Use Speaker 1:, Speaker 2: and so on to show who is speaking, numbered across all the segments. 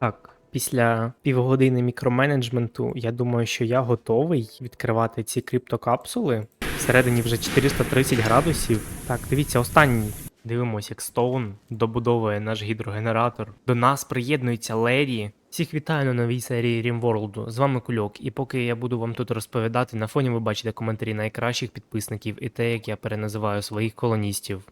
Speaker 1: Так, після півгодини мікроменеджменту я думаю, що я готовий відкривати ці криптокапсули. Всередині вже 430 градусів. Так, дивіться, останній. Дивимось, як Стоун добудовує наш гідрогенератор. До нас приєднується Лері. Всіх вітаю на новій серії RimWorld. З вами Кульок. І поки я буду вам тут розповідати, на фоні ви бачите коментарі найкращих підписників і те, як я переназиваю своїх колоністів.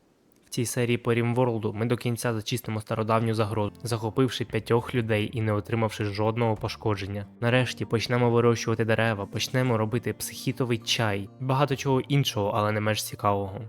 Speaker 1: Цій серії по RimWorld ми до кінця зачистимо стародавню загрозу, захопивши п'ятьох людей і не отримавши жодного пошкодження. Нарешті почнемо вирощувати дерева, почнемо робити психітовий чай, багато чого іншого, але не менш цікавого.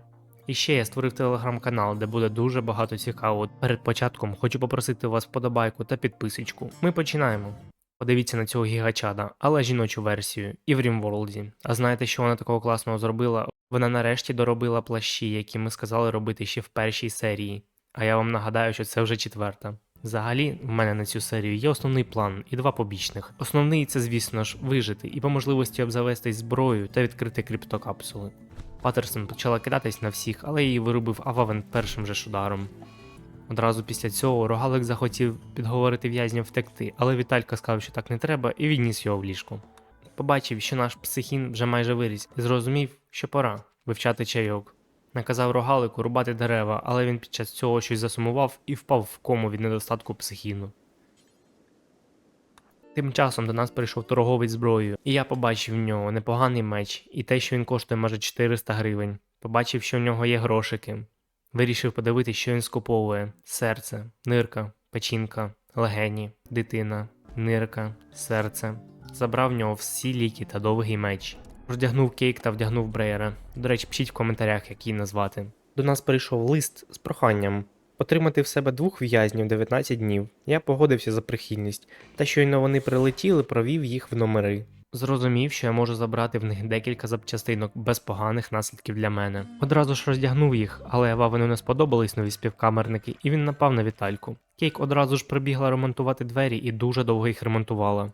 Speaker 1: І ще я створив телеграм-канал, де буде дуже багато цікавого. Перед початком хочу попросити вас вподобайку та підписочку. Ми починаємо. Подивіться на цього гігачада, але жіночу версію, і в RimWorld. А знаєте, що вона такого класного зробила? Вона нарешті доробила плащі, які ми сказали робити ще в першій серії. А я вам нагадаю, що це вже четверта. Взагалі, в мене на цю серію є основний план і два побічних. Основний це, звісно ж, вижити і по можливості обзавестись зброєю та відкрити криптокапсули. Патерсон почала кидатись на всіх, але її вирубив Ававен першим же ж ударом. Одразу після цього рогалик захотів підговорити в'язням втекти, але Віталька сказав, що так не треба, і відніс його в ліжко. Побачив, що наш психін вже майже виріс, і зрозумів, що пора вивчати чайок. Наказав рогалику рубати дерева, але він під час цього щось засумував і впав в кому від недостатку психіну. Тим часом до нас прийшов торговець зброєю, і я побачив в нього непоганий меч і те, що він коштує майже 400 гривень. Побачив, що в нього є грошики. Вирішив подивитися, що він скуповує: серце, нирка, печінка, легені, дитина, нирка, серце. Забрав в нього всі ліки та довгий меч. Роздягнув кейк та вдягнув Брейера. До речі, пишіть в коментарях, як її назвати. До нас прийшов лист з проханням отримати в себе двох в'язнів 19 днів. Я погодився за прихильність, та щойно вони прилетіли, провів їх в номери. Зрозумів, що я можу забрати в них декілька запчастинок без поганих наслідків для мене. Одразу ж роздягнув їх, але Вавину не сподобались нові співкамерники, і він напав на Вітальку. Кейк одразу ж прибігла ремонтувати двері і дуже довго їх ремонтувала.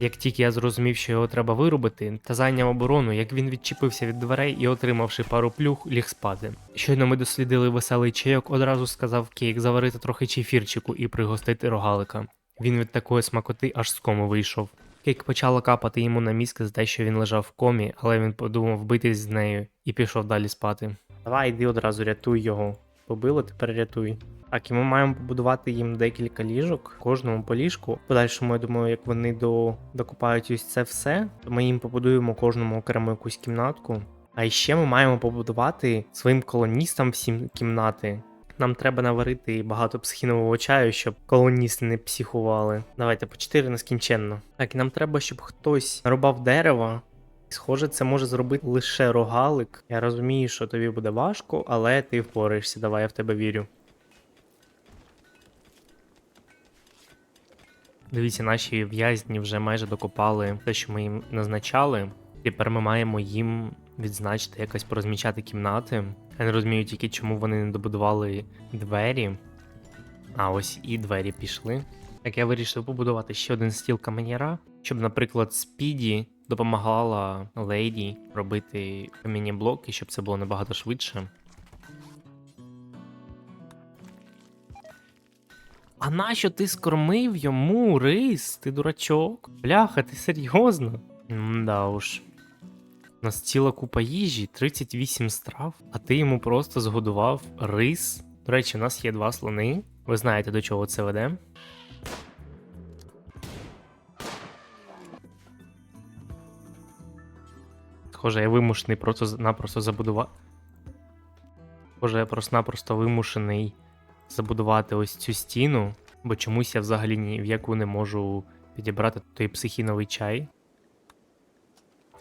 Speaker 1: Як тільки я зрозумів, що його треба вирубити, та зайняв оборону, як він відчепився від дверей і, отримавши пару плюх, ліг спати. Щойно ми дослідили веселий чайок, одразу сказав Кейк заварити трохи чефірчику і пригостити рогалика. Він від такої смакоти аж з кому вийшов. Кейк почала капати йому на мізки за те, що він лежав в комі, але він подумав битись з нею і пішов далі спати. Давай йди одразу рятуй його. Побило, тепер рятуй. Так, і ми маємо побудувати їм декілька ліжок, кожному по ліжку. Подальшому, я думаю, як вони до... докупають ось це все, то ми їм побудуємо кожному окремо якусь кімнатку. А ще ми маємо побудувати своїм колоністам всім кімнати. Нам треба наварити багато психінового чаю, щоб колоністи не психували. Давайте по 4 нескінченно. Так, і нам треба, щоб хтось нарубав дерево. Схоже, це може зробити лише рогалик. Я розумію, що тобі буде важко, але ти впораєшся. Давай, я в тебе вірю. Дивіться, наші в'язні вже майже докопали те, що ми їм назначали. Тепер ми маємо їм відзначити, якось порозмічати кімнати. Я не розумію тільки, чому вони не добудували двері. А ось і двері пішли. Так я вирішив побудувати ще один стіл каменяра, щоб, наприклад, Спіді допомагала Лейді робити камінні блоки, щоб це було набагато швидше. А нащо ти скормив йому рис? Ти дурачок? Бляха, ти серйозно? Да уж. У нас ціла купа їжі, 38 страв, а ти йому просто згодував рис. До речі, у нас є два слони. Ви знаєте, до чого це веде. Схоже, я вимушений просто-напросто забудувати. Схоже, я просто-напросто вимушений забудувати ось цю стіну, бо чомусь я взагалі ні в яку не можу підібрати той психіновий чай.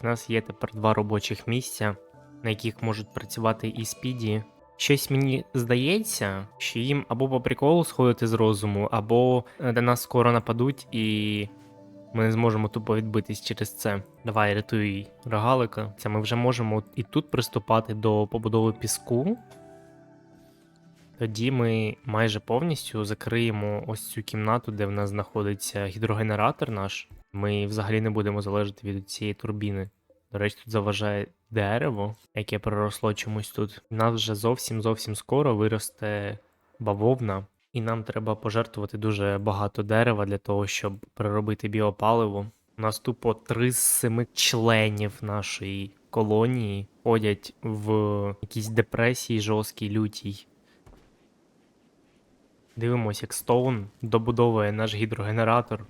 Speaker 1: У нас є тепер два робочих місця, на яких можуть працювати і спіді. Щось мені здається, що їм або по приколу сходити з розуму, або е, до нас скоро нападуть, і ми не зможемо тупо відбитись через це. Давай, рятуй рогалика. Це ми вже можемо і тут приступати до побудови піску. Тоді ми майже повністю закриємо ось цю кімнату, де в нас знаходиться гідрогенератор наш. Ми взагалі не будемо залежати від цієї турбіни. До речі, тут заважає дерево, яке проросло чомусь тут. У нас вже зовсім зовсім скоро виросте бавовна. І нам треба пожертвувати дуже багато дерева для того, щоб переробити біопаливо. У нас тупо три з семи членів нашої колонії ходять в якійсь депресії жорсткій лютій. Дивимось, як Стоун добудовує наш гідрогенератор,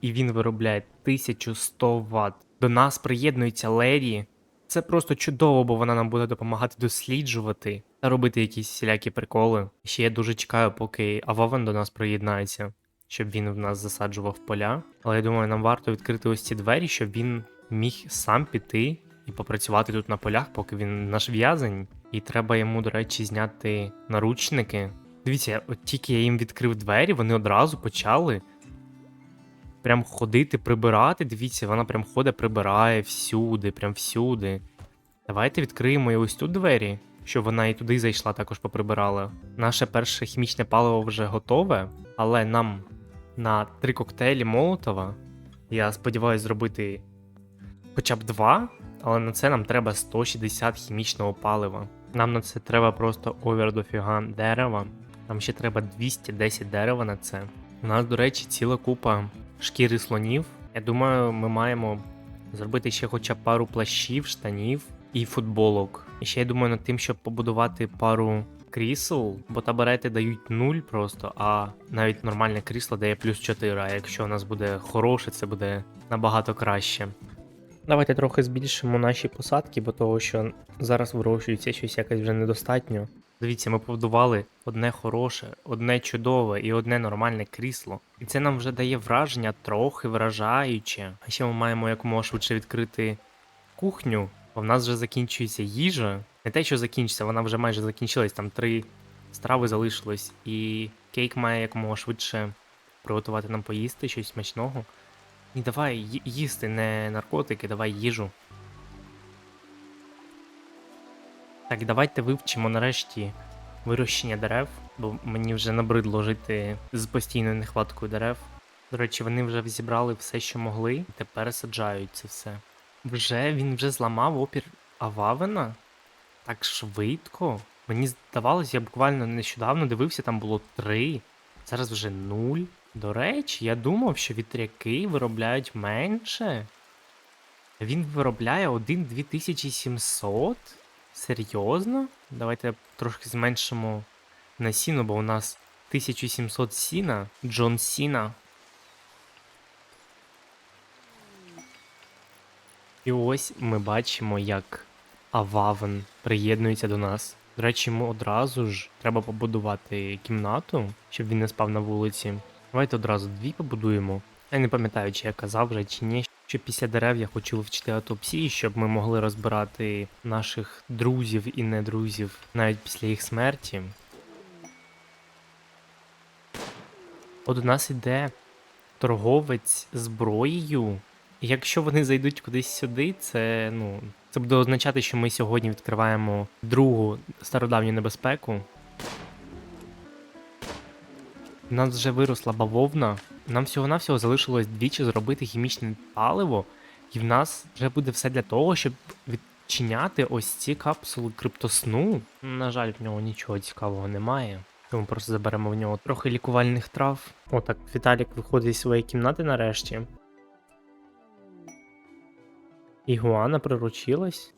Speaker 1: і він виробляє 1100 Вт. До нас приєднується Лері. Це просто чудово, бо вона нам буде допомагати досліджувати та робити якісь всілякі приколи. Ще я дуже чекаю, поки Ававен до нас приєднається, щоб він в нас засаджував поля. Але я думаю, нам варто відкрити ось ці двері, щоб він міг сам піти і попрацювати тут на полях, поки він наш в'язень. І треба йому, до речі, зняти наручники. Дивіться, от тільки я їм відкрив двері, вони одразу почали прям ходити, прибирати. Дивіться, вона прям ходить, прибирає всюди, прям всюди. Давайте відкриємо і ось тут двері, щоб вона і туди зайшла, також поприбирала. Наше перше хімічне паливо вже готове, але нам на три коктейлі Молотова. Я сподіваюся зробити хоча б два, але на це нам треба 160 хімічного палива. Нам на це треба просто овер дофіга дерева. Нам ще треба 210 дерева на це. У нас, до речі, ціла купа шкіри слонів. Я думаю, ми маємо зробити ще хоча б пару плащів, штанів і футболок. І ще я думаю над тим, щоб побудувати пару крісел, бо табурети дають 0 просто, а навіть нормальне крісло дає плюс 4, а якщо у нас буде хороше, це буде набагато краще. Давайте трохи збільшимо наші посадки, бо того, що зараз вирощується щось якось вже недостатньо. Дивіться, ми побудували одне хороше, одне чудове і одне нормальне крісло. І це нам вже дає враження трохи вражаюче. А ще ми маємо якомога швидше відкрити кухню, бо в нас вже закінчується їжа. Не те, що закінчиться, вона вже майже закінчилась, там три страви залишилось. І кейк має якомога швидше приготувати нам поїсти щось смачного. Ні, давай їсти, не наркотики, давай їжу. Так, давайте вивчимо нарешті вирощення дерев, бо мені вже набридло жити з постійною нехваткою дерев. До речі, вони вже зібрали все, що могли, і тепер саджають це все. Вже він вже зламав опір Ававена? Так швидко. Мені здавалось, я буквально нещодавно дивився, там було три. Зараз вже нуль. До речі, я думав, що вітряки виробляють менше. Він виробляє 1 2700? Серйозно? Давайте трошки зменшимо на сіно, бо у нас 1700 сіна. Джон Сіна. І ось ми бачимо, як Ававен приєднується до нас. До речі, йому одразу ж треба побудувати кімнату, щоб він не спав на вулиці. Давайте одразу дві побудуємо. Я не пам'ятаю, чи я казав вже чи ні. Що після дерев я хочу вивчити атопсії, щоб ми могли розбирати наших друзів і недрузів навіть після їх смерті. От у нас іде торговець зброєю. Якщо вони зайдуть кудись сюди, це ну. Це буде означати, що ми сьогодні відкриваємо другу стародавню небезпеку. У нас вже виросла бавовна. Нам всього-навсього залишилось двічі зробити хімічне паливо, і в нас вже буде все для того, щоб відчиняти ось ці капсули криптосну. На жаль, в нього нічого цікавого немає. Тому просто заберемо в нього трохи лікувальних трав. О, так, Віталік виходить зі своєї кімнати нарешті. Ігуана приручилась.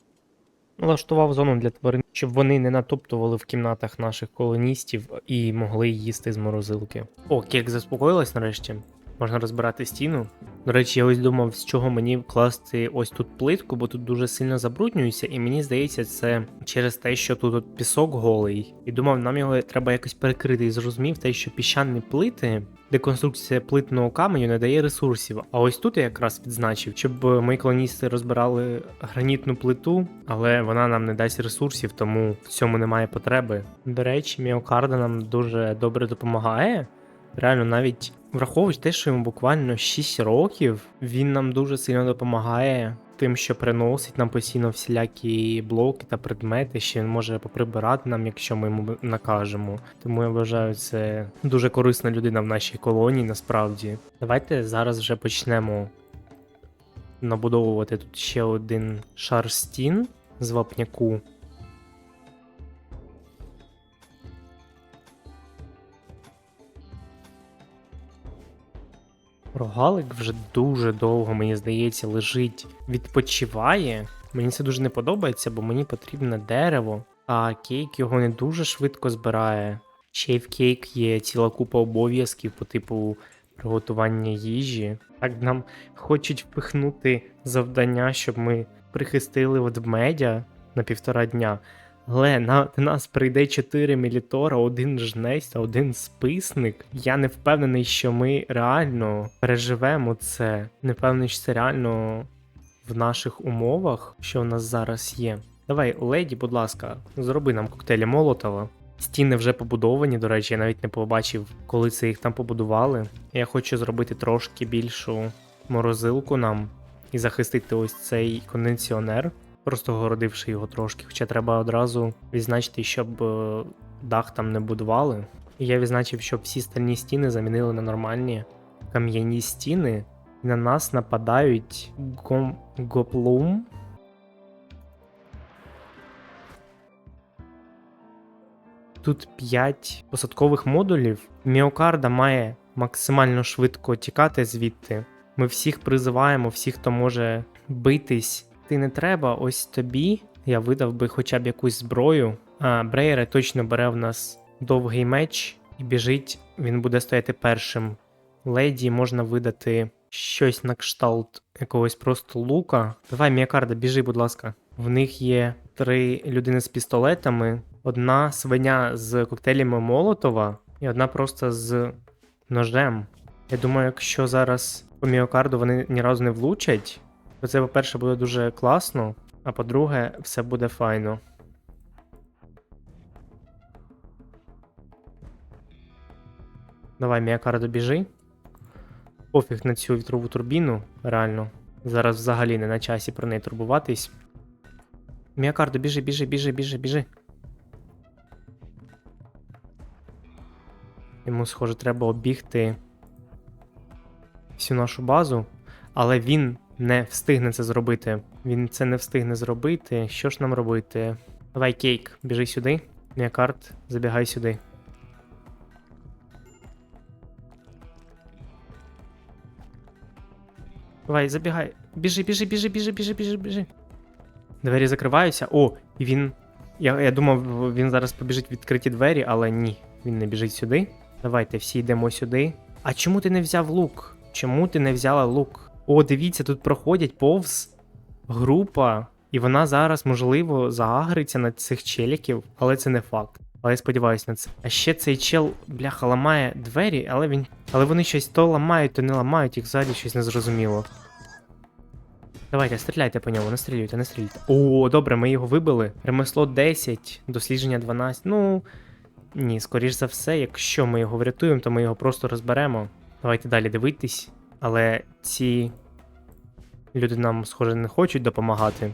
Speaker 1: Влаштував зону для тварин, щоб вони не натоптували в кімнатах наших колоністів і могли їсти з морозилки. О, кек заспокоїлась нарешті. Можна розбирати стіну. До речі, я ось думав, з чого мені вкласти ось тут плитку, бо тут дуже сильно забруднюється, і мені здається, це через те, що тут от пісок голий. І думав, нам його треба якось перекрити. І зрозумів те, що піщані плити, деконструкція плитного каменю не дає ресурсів. А ось тут я якраз відзначив, щоб мої колоністи розбирали гранітну плиту, але вона нам не дасть ресурсів, тому в цьому немає потреби. До речі, міокарда нам дуже добре допомагає. Реально, навіть враховуючи те, що йому буквально 6 років, він нам дуже сильно допомагає тим, що приносить нам постійно всілякі блоки та предмети, що він може поприбирати нам, якщо ми йому накажемо. Тому я вважаю, це дуже корисна людина в нашій колонії, насправді. Давайте зараз вже почнемо набудовувати тут ще один шар стін з вапняку. Рогалик вже дуже довго, мені здається, лежить, відпочиває. Мені це дуже не подобається, бо мені потрібне дерево, а кейк його не дуже швидко збирає. Ще й в кейк є ціла купа обов'язків по типу приготування їжі. Так нам хочуть впихнути завдання, щоб ми прихистили ведмедя на півтора дня. Але на нас прийде 4 мілітора, один жнець, один списник. Я не впевнений, що ми реально переживемо це. Не впевнений, що це реально в наших умовах, що у нас зараз є. Давай, леді, будь ласка, зроби нам коктейлі Молотова. Стіни вже побудовані, до речі, я навіть не побачив, коли це їх там побудували. Я хочу зробити трошки більшу морозилку нам і захистити ось цей кондиціонер, просто городивши його трошки. Хоча треба одразу відзначити, щоб е, дах там не будували. І я відзначив, щоб всі стальні стіни замінили на нормальні кам'яні стіни. На нас нападають гом... гоплум. Тут 5 посадкових модулів. Міокарда має максимально швидко тікати звідти. Ми всіх призиваємо, всіх, хто може битись. Ти не треба, ось тобі. Я видав би хоча б якусь зброю. А Брейре точно бере в нас довгий меч і біжить. Він буде стояти першим. Леді можна видати щось на кшталт якогось просто лука. Давай, Міокарда, біжи, будь ласка. В них є три людини з пістолетами, одна свиня з коктейлями Молотова і одна просто з ножем. Я думаю, якщо зараз по міокарду вони ні разу не влучать, це, по-перше, буде дуже класно, а по-друге, все буде файно. Давай, міокардо, біжи. Пофіг на цю вітрову турбіну, реально. Зараз взагалі не на часі про неї турбуватись. Міокардо, біжи, біжи, біжи, біжи, біжи. Йому, схоже, треба обігти всю нашу базу, але він не встигне це зробити. Він це не встигне зробити. Що ж нам робити? Давай, кейк, біжи сюди. Міокард, забігай сюди. Давай, забігай. Біжи, біжи, біжи, біжи, біжи, біжи, біжи. Двері закриваються. О, і він. Я, я думав, він зараз побіжить в відкриті двері, але ні, він не біжить сюди. Давайте всі йдемо сюди. А чому ти не взяв лук? Чому ти не взяла лук? О, дивіться, тут проходять повз група, і вона зараз, можливо, заагриться на цих челіків, але це не факт. Але я сподіваюся на це. А ще цей чел, бляха, ламає двері, але він. Але вони щось то ламають, то не ламають, їх взагалі щось незрозуміло. Давайте, стріляйте по ньому, настрілюйте, настрілюйте. О, добре, ми його вибили. Ремесло 10, дослідження 12. Ну. Ні, скоріш за все, якщо ми його врятуємо, то ми його просто розберемо. Давайте далі дивитись. Але ці люди нам, схоже, не хочуть допомагати.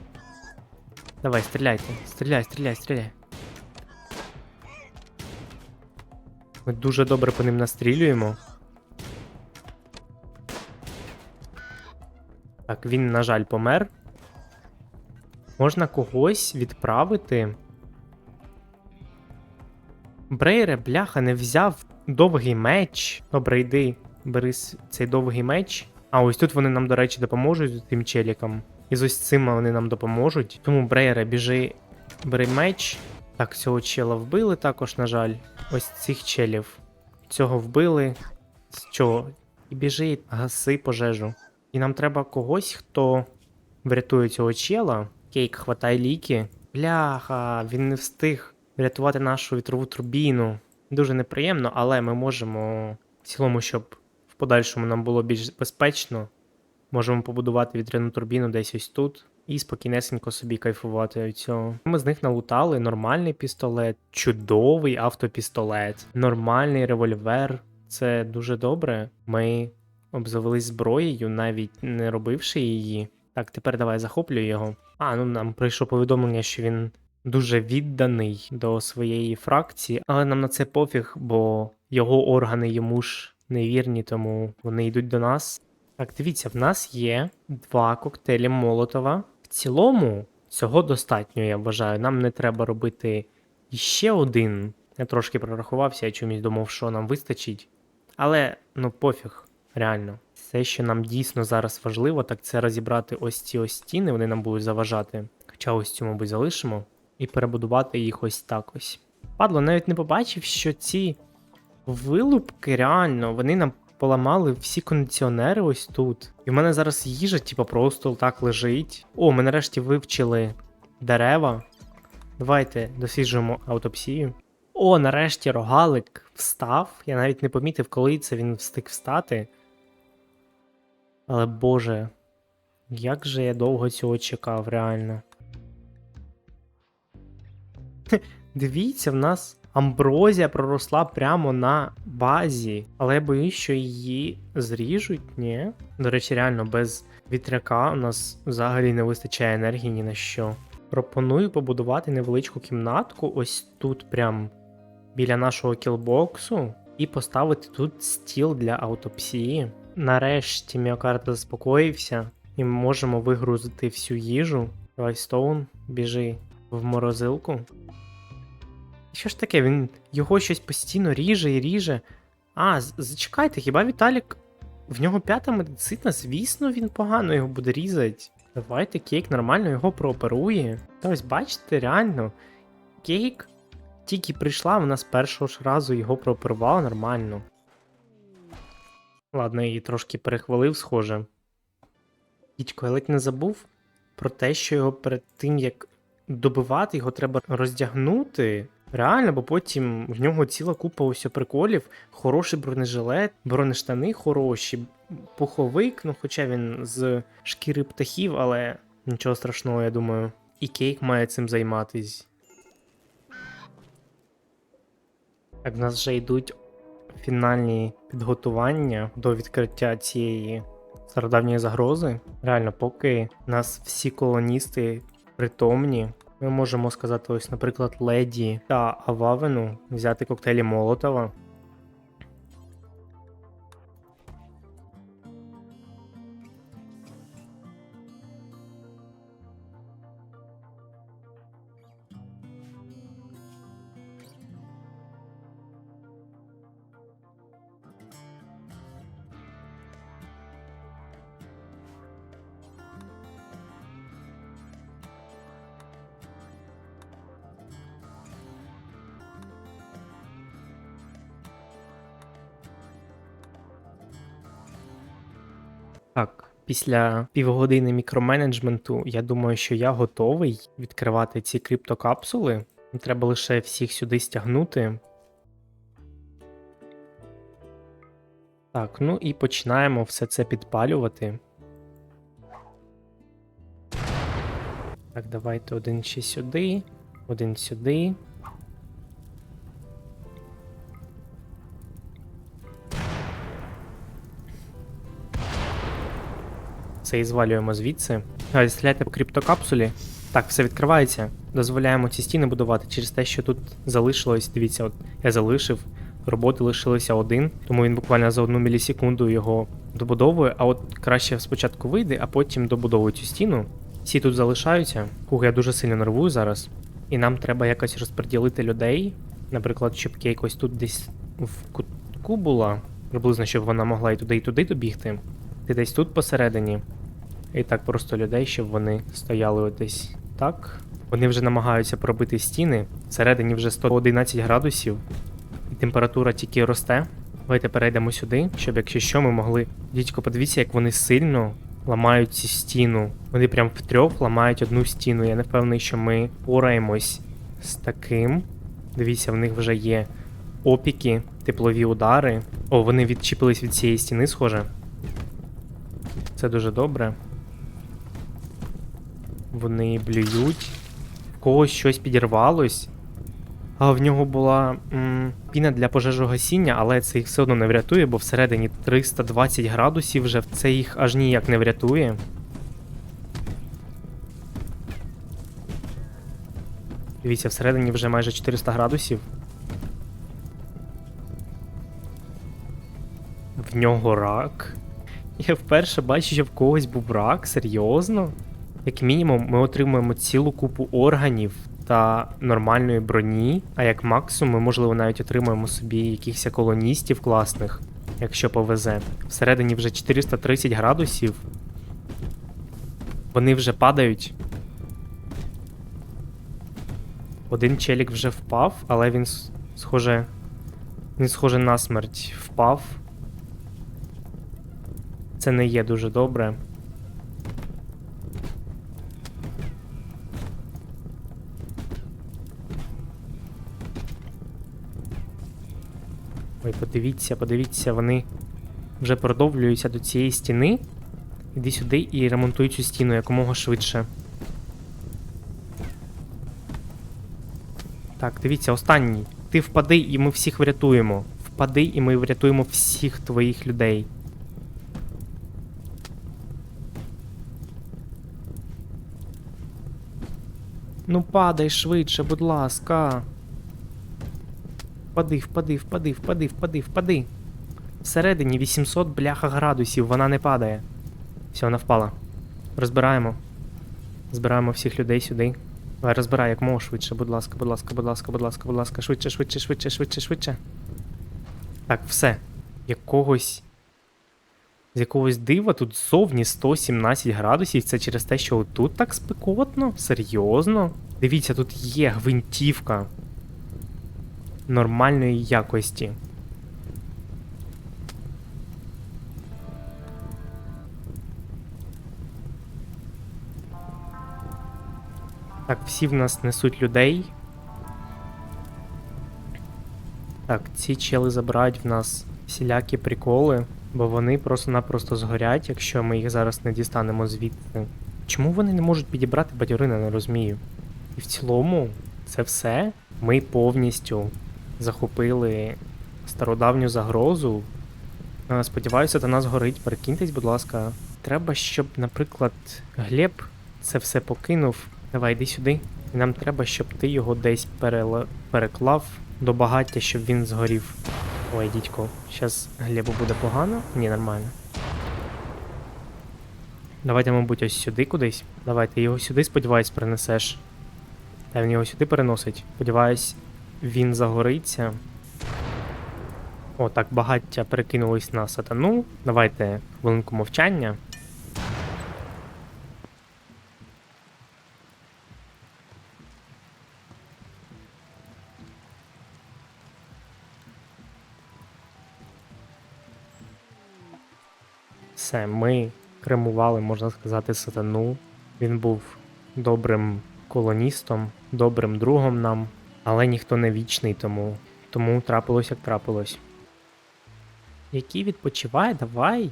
Speaker 1: Давай, стріляйте. Стріляй, стріляй, стріляй. Ми дуже добре по ним настрілюємо. Так, він, на жаль, помер. Можна когось відправити. Брейре, бляха, не взяв довгий меч. Добре, йди, бери цей довгий меч. А ось тут вони нам, до речі, допоможуть з тим челікам. І з ось цим вони нам допоможуть. Тому, Брейре, біжи, бери меч. Так, цього чела вбили також, на жаль. Ось цих челів. Цього вбили. З чого? І біжи, гаси пожежу. І нам треба когось, хто врятує цього чела. Кейк, хватай ліки. Бляха, він не встиг врятувати нашу вітрову турбіну. Дуже неприємно, але ми можемо в цілому, щоб подальшому нам було більш безпечно, можемо побудувати вітряну турбіну десь ось тут і спокійнесенько собі кайфувати від цього. Ми з них налутали нормальний пістолет, чудовий автопістолет, нормальний револьвер. Це дуже добре. Ми обзавелись зброєю, навіть не робивши її. Так, тепер давай захоплюй його. А, ну нам прийшло повідомлення, що він дуже відданий до своєї фракції, але нам на це пофіг, бо його органи йому ж невірні, тому вони йдуть до нас. Так, дивіться, в нас є два коктейлі Молотова. В цілому цього достатньо, я вважаю. Нам не треба робити іще один. Я трошки прорахувався, я чомусь думав, що нам вистачить. Але ну пофіг. Реально. Все, що нам дійсно зараз важливо, так це розібрати ось ці ось стіни, вони нам будуть заважати. Хоча ось цю, мабуть, залишимо, і перебудувати їх ось так ось. Падло навіть не побачив, що ці вилупки реально вони нам поламали всі кондиціонери ось тут. І в мене зараз їжа, типу, просто так лежить. О, ми нарешті вивчили дерева. Давайте досліджуємо аутопсію. О, нарешті рогалик встав. Я навіть не помітив, коли це він встиг встати. Але Боже, як же я довго цього чекав, реально. Дивіться, в нас амброзія проросла прямо на базі, але я боюсь, що її зріжуть, ні. До речі, реально, без вітряка у нас взагалі не вистачає енергії ні на що. Пропоную побудувати невеличку кімнатку ось тут, прям біля нашого кілбоксу, і поставити тут стіл для аутопсії. Нарешті міокард заспокоївся, і ми можемо вигрузити всю їжу. Давай, Стоун, біжи в морозилку. Що ж таке, він його щось постійно ріже і ріже. А, зачекайте, хіба Віталік. В нього п'ята медицина, звісно, він погано його буде різати. Давайте кейк нормально його прооперує. Та ось бачите, реально, кейк тільки прийшла, вона з першого ж разу його прооперувала нормально. Ладно, її трошки перехвалив, схоже. Дідько, я ледь не забув про те, що його перед тим, як добивати, його треба роздягнути. Реально, бо потім в нього ціла купа ось приколів, хороший бронежилет, бронештани хороші, пуховик, ну хоча він з шкіри птахів, але нічого страшного, я думаю. І кейк має цим займатись. Так, в нас вже йдуть фінальні підготування до відкриття цієї стародавньої загрози. Реально, поки нас всі колоністи притомні, ми можемо сказати, ось, наприклад, Леді та Ававену взяти коктейлі Молотова. Після півгодини мікроменеджменту, я думаю, що я готовий відкривати ці криптокапсули. Треба лише всіх сюди стягнути. Так, ну і починаємо все це підпалювати. Так, давайте один ще сюди, один сюди. Це і звалюємо звідси. Давайте стріляйте по криптокапсулі. Так, все відкривається. Дозволяємо ці стіни будувати через те, що тут залишилось. Дивіться, от я залишив. Роботи лишилося один, тому він буквально за одну мілісекунду його добудовує. А от краще спочатку вийде, а потім добудовує цю стіну. Всі тут залишаються. Хух, я дуже сильно нервую зараз. І нам треба якось розподілити людей. Наприклад, щоб кейк тут десь в кутку була, приблизно, щоб вона могла і туди, і туди добігти. Ти десь тут посередині. І так просто людей, щоб вони стояли от десь так. Вони вже намагаються пробити стіни. Всередині вже 111 градусів, і температура тільки росте. Давайте перейдемо сюди, щоб якщо що, ми могли. Дідько, подивіться, як вони сильно ламають цю стіну. Вони прям втрьох ламають одну стіну. Я не впевнений, що ми пораємось з таким. Дивіться, в них вже є опіки, теплові удари. О, вони відчепились від цієї стіни, схоже. Це дуже добре. Вони блюють. В когось щось підірвалось. А в нього була м, піна для пожежогасіння, але це їх все одно не врятує, бо всередині 320 градусів вже це їх аж ніяк не врятує. Дивіться, всередині вже майже 400 градусів. В нього рак. Я вперше бачу, що в когось був рак, серйозно. Як мінімум, ми отримуємо цілу купу органів та нормальної броні, а як максимум, ми, можливо, навіть отримаємо собі якихось колоністів класних. якщо повезе. Всередині вже 430 градусів. Вони вже падають. Один челік вже впав, але він схоже. Він схоже на смерть впав. Це не є дуже добре. Подивіться, подивіться, вони вже продовжуються до цієї стіни. Іди сюди і ремонтуй цю стіну якомога швидше. Так, дивіться, останній. Ти впади, і ми всіх врятуємо. Впади, і ми врятуємо всіх твоїх людей. Ну падай швидше, будь ласка. Впади, впади, впади, впади, впади, впади. Всередині 800 бляха градусів, вона не падає. Все, вона впала. Розбираємо. Збираємо всіх людей сюди. Давай розбирай як мого швидше, будь ласка, будь ласка, будь ласка, будь ласка, будь ласка, швидше, швидше, швидше, швидше, швидше. Так, все. Якогось. З якогось дива тут зовні 117 градусів. Це через те, що тут так спекотно? Серйозно? Дивіться, тут є гвинтівка нормальної якості. Так, всі в нас несуть людей. Так, ці чели забирають в нас всілякі приколи, бо вони просто-напросто згорять, якщо ми їх зараз не дістанемо звідти. Чому вони не можуть підібрати бадьорина, не розумію. І в цілому, це все. Ми повністю захопили стародавню загрозу. Е, Сподіваюся, до нас горить. Перекиньтесь, будь ласка. Треба, щоб, наприклад, Глеб це все покинув. Давай, йди сюди. Нам треба, щоб ти його десь перела... переклав до багаття, щоб він згорів. Ой, дідько, зараз Глебу буде погано? Ні, нормально. Давайте, мабуть, ось сюди кудись. Давай, ти його сюди, сподіваюсь, принесеш. Та він його сюди переносить. Сподіваюсь, він загориться. О, так, багаття перекинулись на сатану. Давайте хвилинку мовчання. Все, ми кремували, можна сказати, сатану. Він був добрим колоністом, добрим другом нам, але ніхто не вічний тому. Тому трапилось як трапилось. Який відпочиває, давай.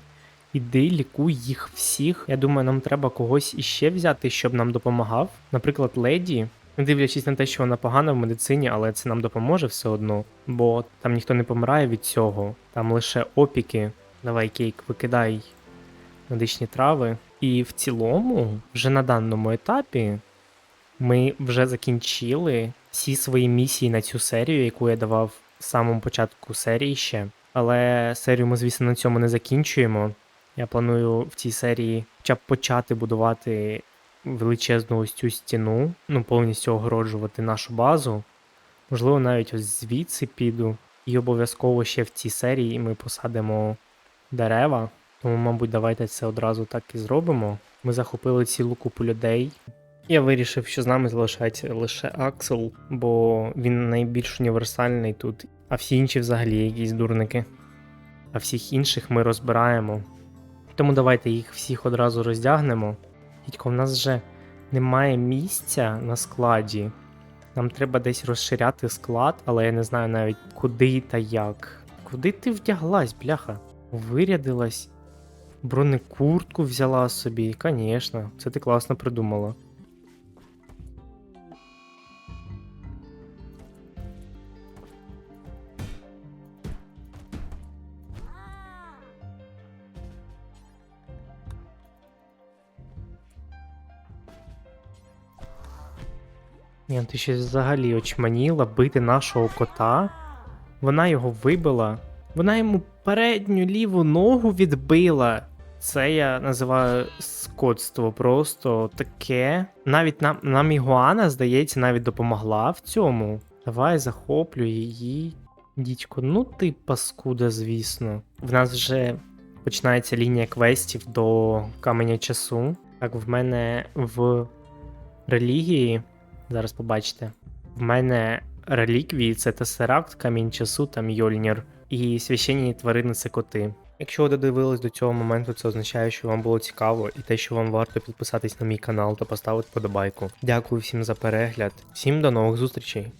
Speaker 1: Іди, лікуй їх всіх. Я думаю, нам треба когось іще взяти, щоб нам допомагав. Наприклад, леді. Не дивлячись на те, що вона погана в медицині, але це нам допоможе все одно, бо там ніхто не помирає від цього, там лише опіки. Давай, кейк, викидай медичні трави. І в цілому, вже на даному етапі, ми вже закінчили всі свої місії на цю серію, яку я давав в самому початку серії ще. Але серію ми, звісно, на цьому не закінчуємо. Я планую в цій серії хоча б почати будувати величезну ось цю стіну, ну повністю огороджувати нашу базу. Можливо, навіть ось звідси піду. І обов'язково ще в цій серії ми посадимо дерева. Тому, мабуть, давайте це одразу так і зробимо. Ми захопили цілу купу людей. Я вирішив, що з нами залишається лише Аксел, бо він найбільш універсальний тут, а всі інші взагалі якісь дурники. А всіх інших ми розбираємо. Тому давайте їх всіх одразу роздягнемо. Дідько, в нас вже немає місця на складі. Нам треба десь розширяти склад, але я не знаю навіть куди та як. Куди ти вдяглась, бляха? Вирядилась. Бронекуртку взяла собі, звісно, це ти класно придумала. Ні, ти ще взагалі очманіла бити нашого кота. Вона його вибила. Вона йому передню ліву ногу відбила. Це я називаю скотство просто таке. Навіть нам, нам Ігуана, здається, навіть допомогла в цьому. Давай захоплю її. Дідько, ну ти паскуда, звісно. В нас вже починається лінія квестів до каменя часу. Так, в мене в релігії, зараз побачите, в мене реліквії це Тесеракт, камінь часу та Мьольнір. І священні тварини це коти. Якщо ви додивились до цього моменту, це означає, що вам було цікаво і те, що вам варто підписатись на мій канал та поставити подобайку. Дякую всім за перегляд. Всім до нових зустрічей!